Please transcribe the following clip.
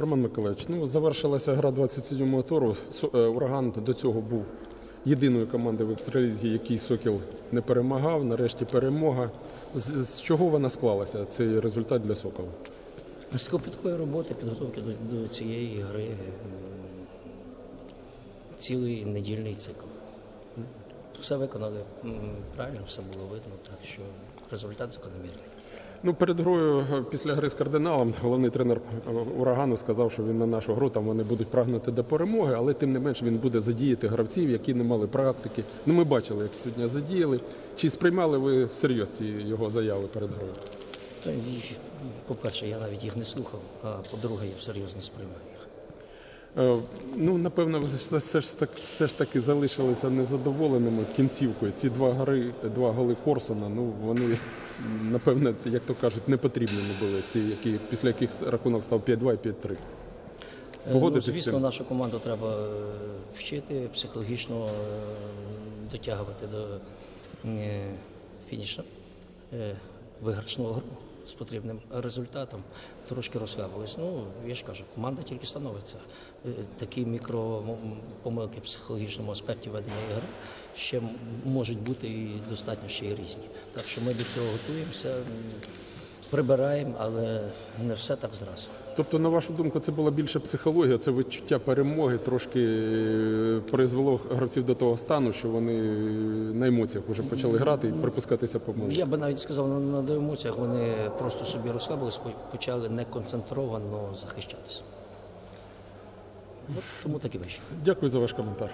Роман Миколаївич, ну завершилася гра 27-го туру. Е, Ураган до цього був єдиною командою в екстралізі, який Сокіл не перемагав. Нарешті перемога. З, з чого вона склалася? Цей результат для Сокола? З кропіткої роботи, підготовки до, до цієї гри цілий недільний цикл. Все виконали правильно, все було видно, так що результат закономірний. Ну, перед грою е, після гри з кардиналом головний тренер е, урагану сказав, що він на нашу гру там вони будуть прагнути до перемоги, але тим не менш він буде задіяти гравців, які не мали практики. Ну, ми бачили, як сьогодні задіяли. Чи сприймали ви всерйоз ці його заяви перед грою? По-перше, я навіть їх не слухав, а по-друге, я серйозно сприймаю їх. Е, Ну, напевно, все- ж так все ж таки залишилися незадоволеними кінцівкою. Ці два гри, два голи Корсона, ну вони напевно, як то кажуть, не потрібними були. Ці, які після яких рахунок став 5-2 і 5-3. Е, Ну, звісно, нашу команду треба е, вчити, психологічно дотягувати до фініша виграшного гру з потрібним результатом. Трошки розслабились. Ну, я ж кажу, команда тільки становиться. Е, Такі мікропомилки в психологічному аспекті ведення ігри ще можуть бути і достатньо ще й різні. Так що ми до цього готуємося, прибираємо, але не все так зразу. Тобто, на вашу думку, це була більше психологія, це відчуття перемоги трошки е, призвело гравців до того стану, що вони е, на емоціях вже почали грати і припускатися помилки. Я би навіть сказав, на, на емоціях вони просто собі розслабились, почали неконцентровано захищатися. От тому так і вийшло. Дякую за ваш коментар.